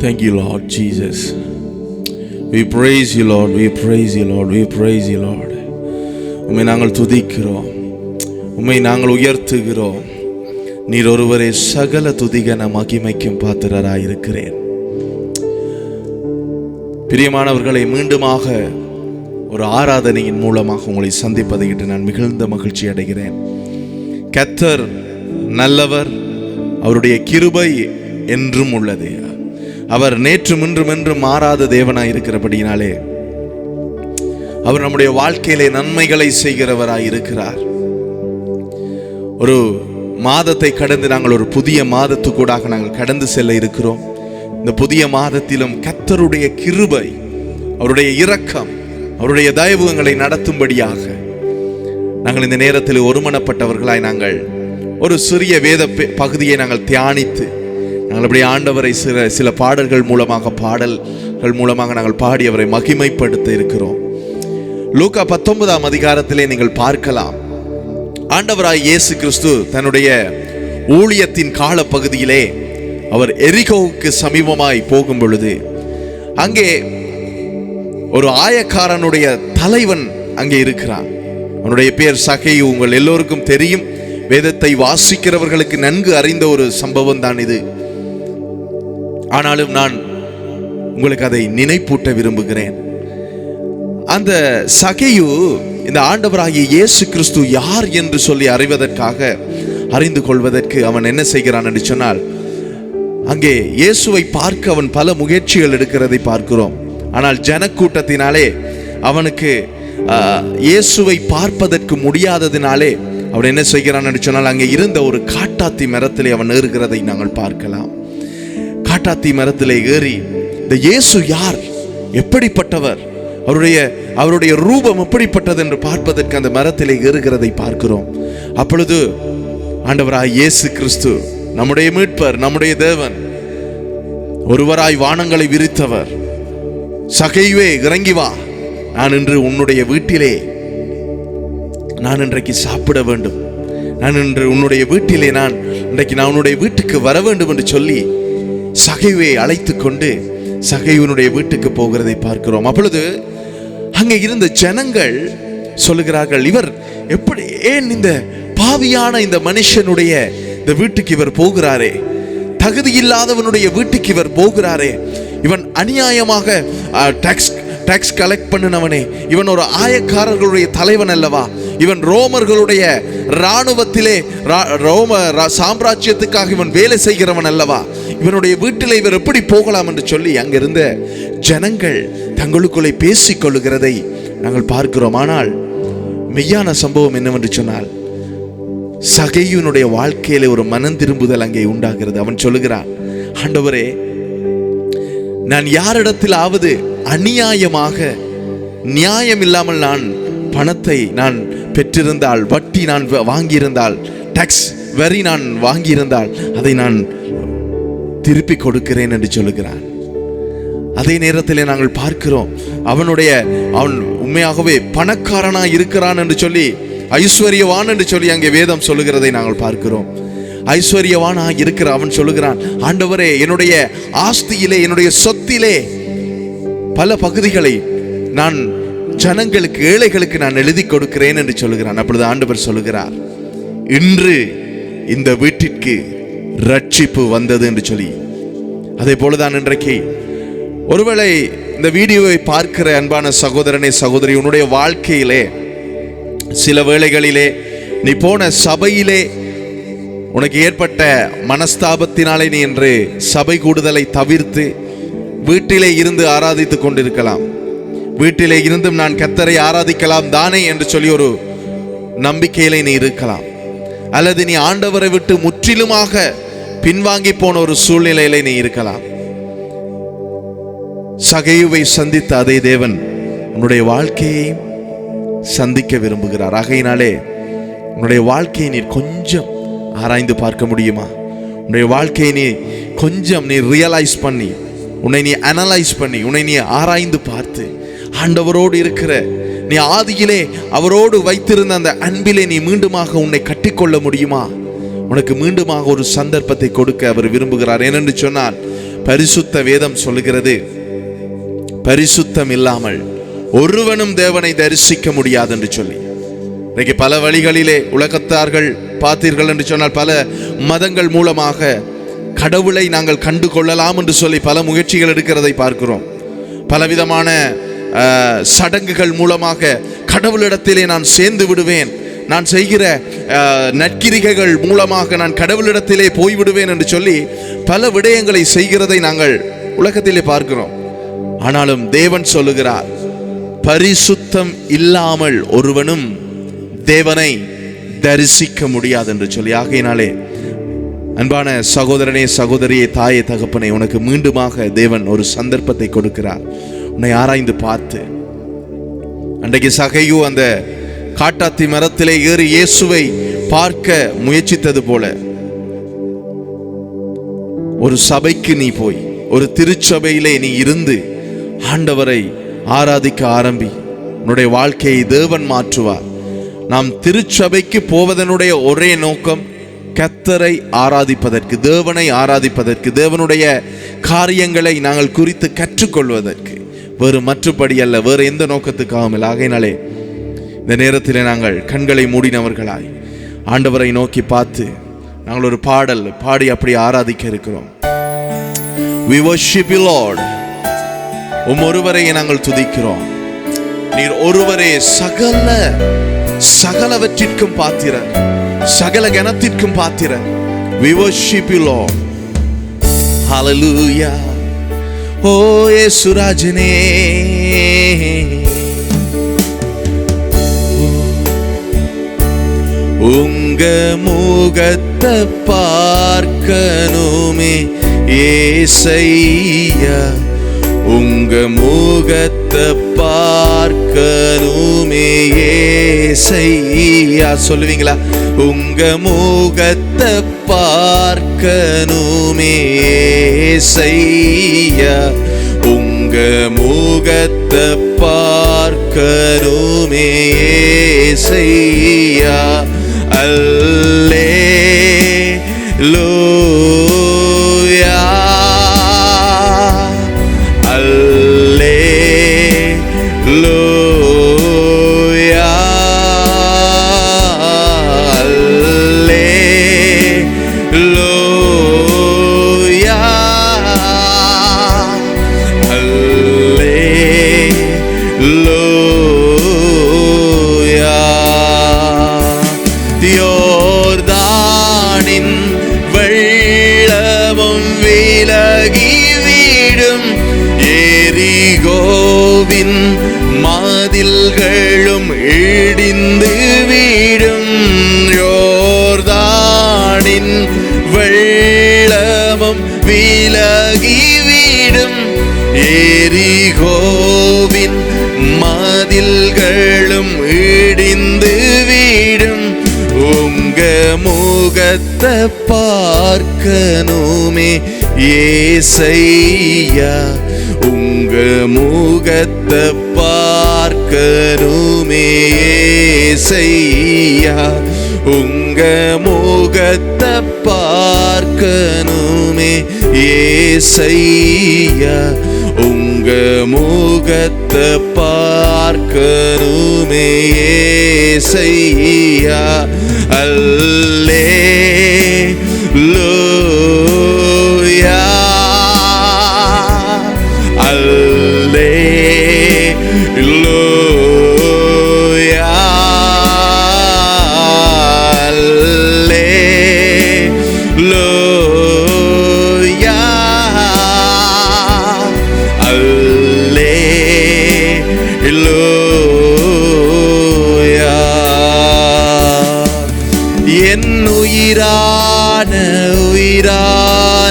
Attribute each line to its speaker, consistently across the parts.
Speaker 1: Thank you, Lord Jesus. We praise you, Lord. We praise you, Lord. We praise you, Lord. உம்மை நாங்கள் துதிக்கிறோம் உம்மை நாங்கள் உயர்த்துகிறோம் நீர் ஒருவரே சகல துதிகன மகிமைக்கும் பாத்திரராயிருக்கிறேன் பிரியமானவர்களை மீண்டுமாக ஒரு ஆராதனையின் மூலமாக உங்களை சந்திப்பதை நான் மிகுந்த மகிழ்ச்சி அடைகிறேன் கத்தர் நல்லவர் அவருடைய கிருபை என்றும் உள்ளது அவர் நேற்று முன்றும் என்றும் மாறாத தேவனாய் இருக்கிறபடியினாலே அவர் நம்முடைய வாழ்க்கையிலே நன்மைகளை செய்கிறவராய் இருக்கிறார். ஒரு மாதத்தை கடந்து நாங்கள் ஒரு புதிய மாதத்துக்கூடாக நாங்கள் கடந்து செல்ல இருக்கிறோம். இந்த புதிய மாதத்திலும் கத்தருடைய கிருபை அவருடைய இரக்கம் அவருடைய தயவுகங்களை நடத்தும்படியாக நாங்கள் இந்த நேரத்தில் ஒருமனப்பட்டவர்களாய் நாங்கள் ஒரு சிறிய வேத பெ- பகுதியை நாங்கள் தியானித்து நாங்கள் அப்படி ஆண்டவரை சில சில பாடல்கள் மூலமாக பாடல்கள் மூலமாக நாங்கள் பாடி அவரை மகிமைப்படுத்த இருக்கிறோம். லூக்கா பத்தொன்பதாம் அதிகாரத்திலே நீங்கள் பார்க்கலாம். ஆண்டவராய் இயேசு கிறிஸ்து தன்னுடைய ஊழியத்தின் காலப்பகுதியிலே அவர் எரிகோவுக்கு சமீபமாய் போகும் பொழுது அங்கே ஒரு ஆயக்காரனுடைய தலைவன் அங்கே இருக்கிறான். அவனுடைய பேர் சகையு உங்கள் எல்லோருக்கும் தெரியும். வேதத்தை வாசிக்கிறவர்களுக்கு நன்கு அறிந்த ஒரு சம்பவம் தான் இது. ஆனாலும் நான் உங்களுக்கு அதை நினைப்பூட்ட விரும்புகிறேன். அந்த சகையு இந்த ஆண்டவராகிய இயேசு கிறிஸ்து யார் என்று சொல்லி அறிவதற்காக அறிந்து கொள்வதற்கு அவன் என்ன செய்கிறான் என்று சொன்னால் அங்கே இயேசுவை பார்க்க அவன் பல முயற்சிகள் எடுக்கிறதை பார்க்கிறோம். ஆனால் ஜனக்கூட்டத்தினாலே அவனுக்கு இயேசுவை பார்ப்பதற்கு முடியாததினாலே அவன் என்ன செய்கிறான் என்று சொன்னால் அங்கே இருந்த ஒரு காட்டாத்தி மரத்திலே அவன் ஏறுகிறதை நாங்கள் பார்க்கலாம். காட்டாத்தி மரத்திலே ஏறி இந்த இயேசு யார்? எப்படிப்பட்டவர்? அவருடைய அவருடைய ரூபம் எப்படிப்பட்டது என்று பார்ப்பதற்கு அந்த மரத்திலே ஏறுகிறதை பார்க்கிறோம். அப்பொழுது ஆண்டவராய் இயேசு கிறிஸ்து நம்முடைய மீட்பர் நம்முடைய தேவன் ஒருவராய் வானங்களை விரித்தவர் சகைவே இறங்கி வா நான் இன்று உன்னுடைய வீட்டிலே நான் இன்றைக்கு சாப்பிட வேண்டும். நான் இன்று உன்னுடைய வீட்டிலே நான் இன்றைக்கு நான் உன்னுடைய வீட்டுக்கு வர வேண்டும் என்று சொல்லி சகைவை அழைத்து கொண்டு சகைவனுடைய வீட்டுக்கு போகிறதை பார்க்கிறோம். அப்பொழுது அங்கே இருந்த ஜனங்கள் சொல்லுகிறார்கள் இவர் எப்படி ஏன் இந்த பாவியான இந்த மனுஷனுடைய இந்த வீட்டுக்கு இவர் போகிறாரே? தகுதி இல்லாதவனுடைய வீட்டுக்கு இவர் போகிறாரே? இவன் அநியாயமாக டாக்ஸ் டாக்ஸ் கலெக்ட் பண்ணினவனே. இவன் ஒரு ஆயக்காரர்களுடைய தலைவன் அல்லவா? இவன் ரோமர்களுடைய இராணுவத்திலே ரா- ரோம ரா- சாம்ராஜ்யத்துக்காக இவன் வேலை செய்கிறவன் அல்லவா? இவனுடைய வீட்டில் இவர் எப்படி போகலாம் என்று சொல்லி அங்கிருந்த ஜனங்கள் தங்களுக்குள்ளே பேசிக்கொள்ளுகிறதை நாங்கள் பார்க்கிறோம். ஆனால் மெய்யான சம்பவம் என்னவென்று சொன்னால் சகையுனுடைய வாழ்க்கையில ஒரு மனம் திரும்புதல் அங்கே உண்டாகிறது. அவன் சொல்லுகிறான் ஆண்டவரே நான் யாரிடத்திலாவது அநியாயமாக நியாயம் இல்லாமல் நான் பணத்தை நான் பெற்றிருந்தால் வட்டி நான் வ- வாங்கியிருந்தால் டாக்ஸ் வரி நான் வாங்கியிருந்தால் அதை நான் திருப்பி கொடுக்கிறேன் என்று சொல்லுகிறான். அதே நேரத்தில் நாங்கள் பார்க்கிறோம் அவனுடைய அவன் உண்மையாகவே பணக்காரனா இருக்கிறான் என்று சொல்லி ஐஸ்வர்யவான் என்று சொல்லி அங்கே வேதம் சொல்லுகிறதை நாங்கள் பார்க்கிறோம். ஐஸ்வர்யவானா இருக்கிற அவன் சொல்லுகிறான் ஆண்டவரே என்னுடைய ஆஸ்தியிலே என்னுடைய சொத்திலே பல பகுதிகளை நான் ஜனங்களுக்கு ஏழைகளுக்கு நான் எழுதி கொடுக்கிறேன் என்று சொல்லுகிறான். அப்பொழுது ஆண்டவர் சொல்லுகிறார் இன்று இந்த வீட்டிற்கு ரட்சிப்பு வந்தது என்று சொல்லி. அதே போலதான் இன்றைக்கு ஒருவேளை இந்த வீடியோவை பார்க்கிற அன்பான சகோதரனே சகோதரி உன்னுடைய வாழ்க்கையிலே சில வேளைகளிலே நீ போன சபையிலே உனக்கு ஏற்பட்ட மனஸ்தாபத்தினாலே நீ என்று சபை கூடுதலை தவிர்த்து வீட்டிலே இருந்து ஆராதித்துக் கொண்டிருக்கலாம். வீட்டிலே இருந்தும் நான் கத்தரை ஆராதிக்கலாம் தானே என்று சொல்லி ஒரு நம்பிக்கையிலே நீ இருக்கலாம். அல்லது நீ ஆண்டவரை விட்டு முற்றிலுமாக பின்வாங்கி போன ஒரு சூழ்நிலையில நீ இருக்கலாம். சகையுவை சந்தித்த அதே தேவன் உன்னுடைய வாழ்க்கையை சந்திக்க விரும்புகிறார். ஆகையினாலே உன்னுடைய வாழ்க்கையை நீ கொஞ்சம் ஆராய்ந்து பார்க்க முடியுமா? உன்னுடைய வாழ்க்கையை நீ கொஞ்சம் நீ ரியலைஸ் பண்ணி உன்னை நீ அனலைஸ் பண்ணி உன்னை நீ ஆராய்ந்து பார்த்து ஆண்டவரோடு இருக்கிற நீ ஆதியிலே அவரோடு வைத்திருந்த அந்த அன்பிலே நீ மீண்டுமாக உன்னை கட்டிக்கொள்ள முடியுமா? உனக்கு மீண்டுமாக ஒரு சந்தர்ப்பத்தை கொடுக்க அவர் விரும்புகிறார். ஏனென்று சொன்னால் பரிசுத்த வேதம் சொல்லுகிறது பரிசுத்தம் இல்லாமல் ஒருவனும் தேவனை தரிசிக்க முடியாது என்று சொல்லி. இன்றைக்கு பல வழிகளிலே உலகத்தார்கள் பார்த்தீர்கள் என்று சொன்னால் பல மதங்கள் மூலமாக கடவுளை நாங்கள் கண்டு கொள்ளலாம் என்று சொல்லி பல முயற்சிகள் எடுக்கிறதை பார்க்கிறோம். பலவிதமான சடங்குகள் மூலமாக கடவுளிடத்திலே நான் சேர்ந்து விடுவேன். நான் செய்கிற நற்கிரிகைகள் மூலமாக நான் கடவுளிடத்திலே போய்விடுவேன் என்று சொல்லி பல விடயங்களை செய்கிறதை நாங்கள் உலகத்திலே பார்க்கிறோம். ஆனாலும் தேவன் சொல்லுகிறார் பரிசுத்தம் இல்லாமல் ஒருவனும் தேவனை தரிசிக்க முடியாது என்று சொல்லி. ஆகையினாலே அன்பான சகோதரனே சகோதரியே தாயே தகப்பனை உனக்கு மீண்டுமாக தேவன் ஒரு சந்தர்ப்பத்தை கொடுக்கிறார். உன்னை ஆராய்ந்து பார்த்து அன்றைக்கு சகையு அந்த காட்டாத்தி மரத்திலே ஏறி இயேசுவை பார்க்க முயற்சித்தது போல. ஒரு சபைக்கு நீ போய் ஒரு திருச்சபையிலே நீ இருந்து ஆண்டவரை ஆராதிக்க ஆரம்பி உன்னுடைய வாழ்க்கையை தேவன் மாற்றுவார் நாம் திருச்சபைக்கு போவதனுடைய ஒரே நோக்கம் கத்தரை ஆராதிப்பதற்கு தேவனை ஆராதிப்பதற்கு தேவனுடைய காரியங்களை நாங்கள் குறித்து கற்றுக்கொள்வதற்கு. வேறு மற்றபடி அல்ல வேறு எந்த நோக்கத்துக்காகவும் இல்லை. ஆகையினாலே இந்த நேரத்தில் நாங்கள் கண்களை மூடினவர்களாய் ஆண்டவரை நோக்கி பார்த்து நாங்கள் ஒரு பாடல் பாடி அப்படி ஆராதிக்க இருக்கிறோம். We உம் ஒருவரையே நாங்கள் துதிக்கிறோம். நீர் ஒருவரே சகல சகலவற்றிற்கும் பாத்திரன் சகல கனத்திற்கும் பாத்திரன் We worship சுராஜனே ஓ உங்க முகத்தை பார்க்கணுமே ஏசையா. உங்க முகத்தை பார்க்கணுமே ஏசையா. சொல்லுவீங்களா? உங்க முகத்தை பார்க்கணுமே ஏசையா. உங்க முகத்தை பார்க்கணுமே ஏசையா. அல்லே எரிகோவின் மதில்களும் இடிந்து வீடும். உங்க முகத்தை பார்க்கணுமே ஏசையா. உங்க முகத்தை பார்க்கணுமே ஏசையா. உங்க முகத்தை பார்க்கணுமே ஏசையா. உங்க முகத்தை பார்க்கணுமே செய்யா அல்லே.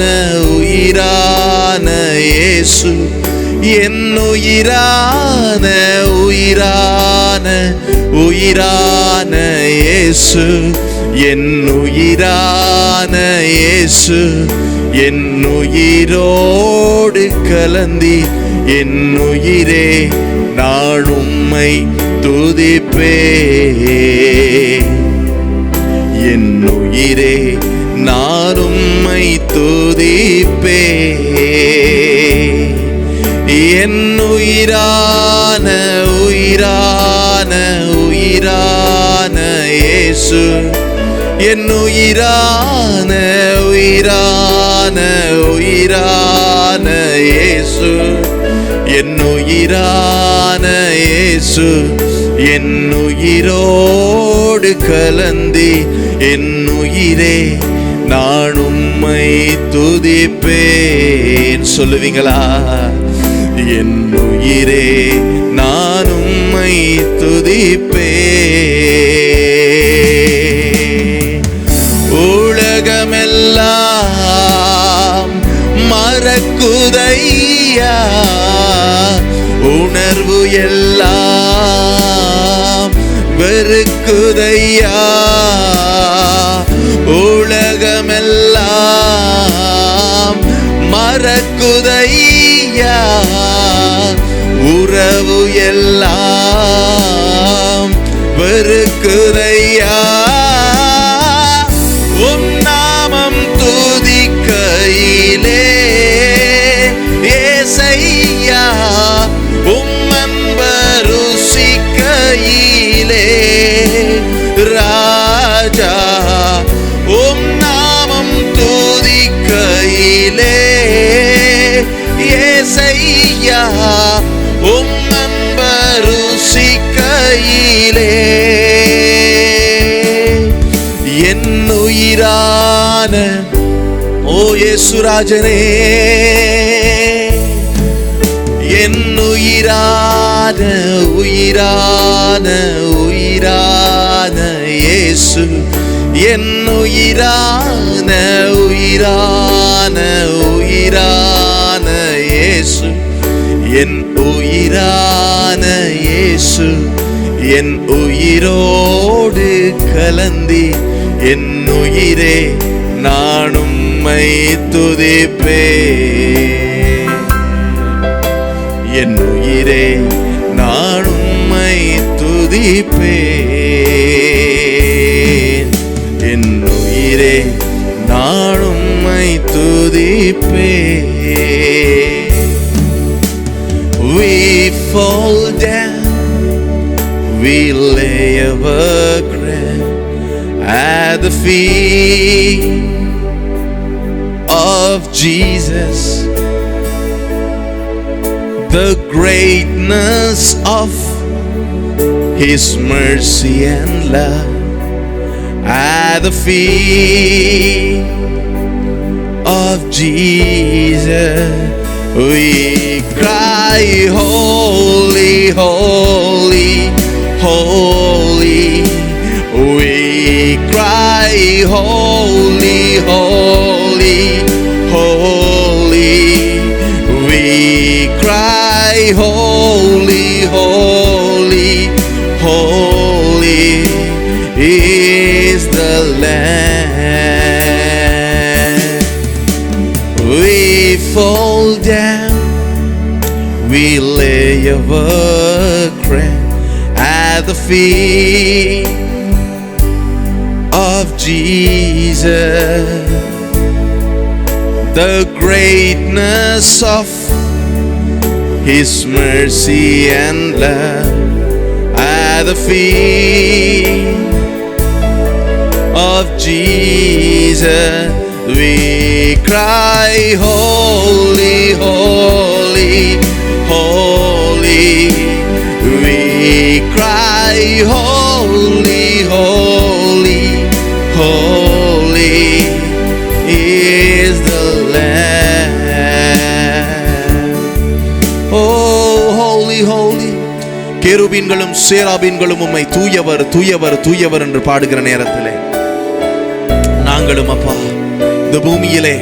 Speaker 1: உயிரான உயிரான இயேசு. என் உயிரான உயிரான உயிரான இயேசு. என் உயிரான இயேசு என் உயிரோடு கலந்தி என் உயிரே நான் உம்மை துதிப்பே என் உயிரே நான் துதிப்பே. என் உயிரான உயிரான உயிரான இயேசு. என் உயிரான உயிரான உயிரான இயேசு. என் உயிரான இயேசு என் உயிரோடு கலந்தி என் உயிரே நான் உம்மை துதிப்பேன். சொல்லுவீங்களா? என் உயிரே நான் உம்மை துதிப்பே உலகமெல்லாம் மறக்குதையா? உணர்வு எல்லாம் வெறுக்குதையா? உலகமெல்லாம் மறக்குதையா? உறவு எல்லாம் வெறுக்குதையா? உயிரான ஓ இயேசுராஜனே என் உயிரான உயிரான உயிரான இயேசு என் உயிரான உயிரான உயிரான இயேசு என் உயிரான இயேசு என் உயிரோடு கலந்தி என் உயிரே நான் உம்மை துதிப்பே. என் உயிரே நான் உம்மை துதிப்பே. என் உயிரே நான் உம்மை துதிப்பே. We fall down, we lay our crown at the feet. The greatness of His mercy and love at the feet of Jesus. We cry, Holy, Holy, Holy. We cry, Holy, Holy, Holy. We cry, Holy, Holy, Holy is the Lamb. We fall down, we lay our crown at the feet of Jesus. The greatness of His mercy and love at the feet of Jesus. We cry, Holy, Holy, Holy. We cry, Holy, கேருபீன்களும் சேராபீன்களும் உம்மை தூயவர் தூயவர் தூயவர் என்று பாடுகிற நேரத்திலே. நாங்களும் அப்பா இந்த பூமியிலே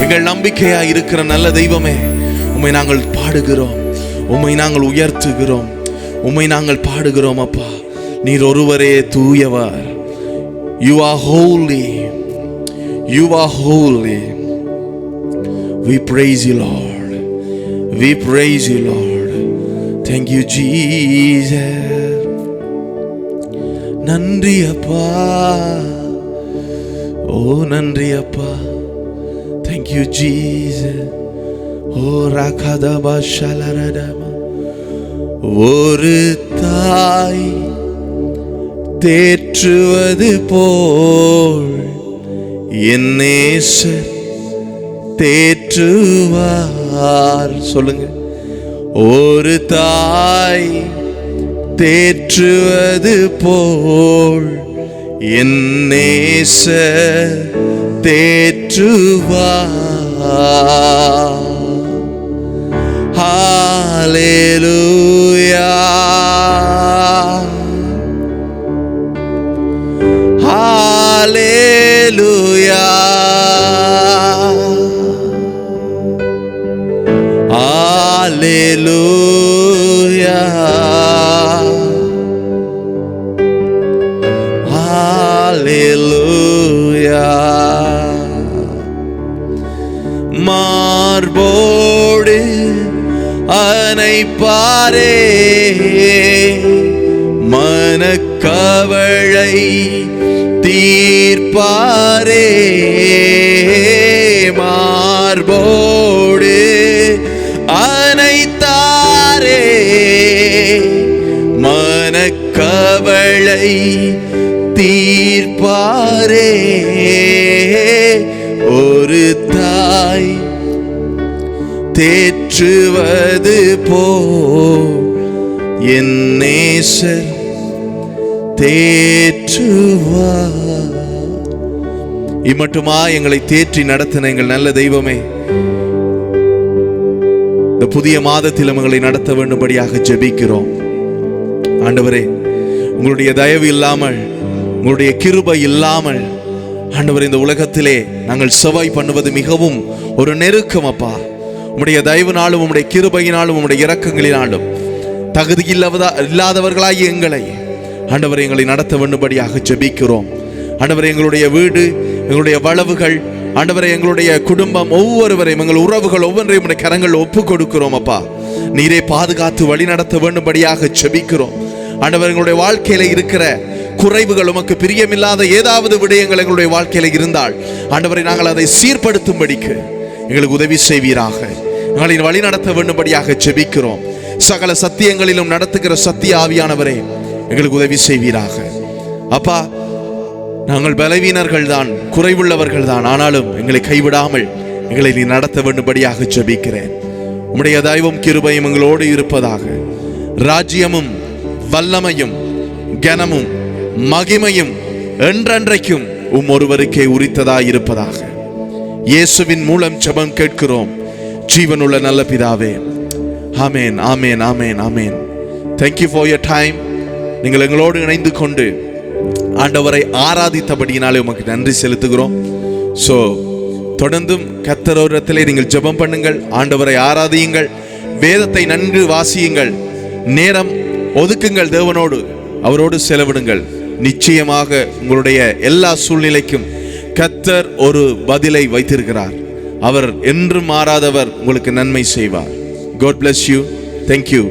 Speaker 1: எங்கள் நம்பிக்கையா இருக்கிற நல்ல தெய்வமே உம்மை நாங்கள் பாடுகிறோம் உம்மை நாங்கள் உயர்த்துகிறோம் உம்மை நாங்கள் பாடுகிறோம் அப்பா. நீர் ஒருவரே தூயவர். You are holy you are holy we praise you lord we praise you lord Thank you, Jesus. நன்றி அப்பா. ஓ நன்றி அப்பா. தேங்க்யூ ஜீஸ் ஓ ராகாதபா ஷலரடமா ஒரு தாய் தேற்றுவது போல் என் நேசர் தேற்றுவார். சொல்லுங்கள் ஒரு தாய் தேற்றுவது போல் என் நேச தேற்றுவா Hallelujah. Hallelujah. அவளை தீர்ப்பாரே மார்போடு அனைத்தாரே மனக்கவளை தீர்ப்பாரே ஒரு தாய் தேற்றுவது போ என் நேசர் தேற்றுவா இம்மட்டுமா எங்களை தேற்றி நடத்தின எங்கள் நல்ல தெய்வமே. இந்த புதிய மாதத்தில் எங்களை நடத்த வேண்டும்படியாக ஜெபிக்கிறோம். ஆண்டவரே உங்களுடைய தயவு இல்லாமல் உங்களுடைய கிருபை இல்லாமல் ஆண்டவர் இந்த உலகத்திலே நாங்கள் செவ்வாய் பண்ணுவது மிகவும் ஒரு நெருக்கம் அப்பா. உம்முடைய தயவுனாலும் உம்முடைய கிருபையினாலும் உம்முடைய இரக்கங்களினாலும் தகுதி இல்லாததா இல்லாதவர்களாகி எங்களை ஆண்டவர் எங்களை நடத்த வேண்டும்படியாக ஜெபிக்கிறோம். ஆண்டவர் எங்களுடைய வீடு எங்களுடைய வளவுகள் ஆண்டவரை எங்களுடைய குடும்பம் ஒவ்வொருவரையும் எங்கள் உறவுகள் ஒவ்வொன்றையும் உடைய கரங்கள் ஒப்பு கொடுக்கிறோம் அப்பா. நீரே பாதுகாத்து வழி நடத்த வேண்டும்படியாக ஜெபிக்கிறோம். ஆண்டவர் எங்களுடைய வாழ்க்கையில இருக்கிற குறைவுகள் உமக்கு பிரியமில்லாத ஏதாவது விடயங்கள் எங்களுடைய வாழ்க்கையில இருந்தால் ஆண்டவரை நாங்கள் அதை சீர்படுத்தும்படிக்கு எங்களுக்கு உதவி செய்வீராக. எங்களை வழி நடத்த வேண்டும்படியாக ஜெபிக்கிறோம். சகல சத்தியங்களிலும் நடத்துகிற சத்திய ஆவியானவரே எங்களுக்கு உதவி செய்வீராக. அப்பா நாங்கள் பலவீனர்கள் தான் குறைவுள்ளவர்கள் தான் ஆனாலும் எங்களை கைவிடாமல் எங்களை நீ நடத்த வேண்டும்படியாக ஜெபிக்கிறேன். உம்முடைய தெய்வம் கிருபையும் எங்களோடு இருப்பதாக. ராஜ்யமும் வல்லமையும் கனமும் மகிமையும் என்றென்றைக்கும் உம் ஒருவருக்கே உரித்ததாய் இருப்பதாக இயேசுவின் மூலம் ஜபம் கேட்கிறோம். ஜீவனுள்ள நல்ல பிதாவே. ஆமேன் ஆமேன் ஆமேன் ஆமேன். Thank you for your time நீங்கள் எங்களோடு இணைந்து கொண்டு ஆண்டவரை ஆராதித்தபடியினாலே உமக்கு நன்றி செலுத்துகிறோம். ஸோ தொடர்ந்தும் கத்தரோரத்திலே நீங்கள் ஜெபம் பண்ணுங்கள் ஆண்டவரை ஆராதியுங்கள் வேதத்தை நன்கு வாசியுங்கள் நேரம் ஒதுக்குங்கள் தேவனோடு அவரோடு செலவிடுங்கள். நிச்சயமாக உங்களுடைய எல்லா சூழ்நிலைக்கும் கத்தர் ஒரு பதிலை வைத்திருக்கிறார். அவர் என்றும் மாறாதவர் உங்களுக்கு நன்மை செய்வார். God bless you thank you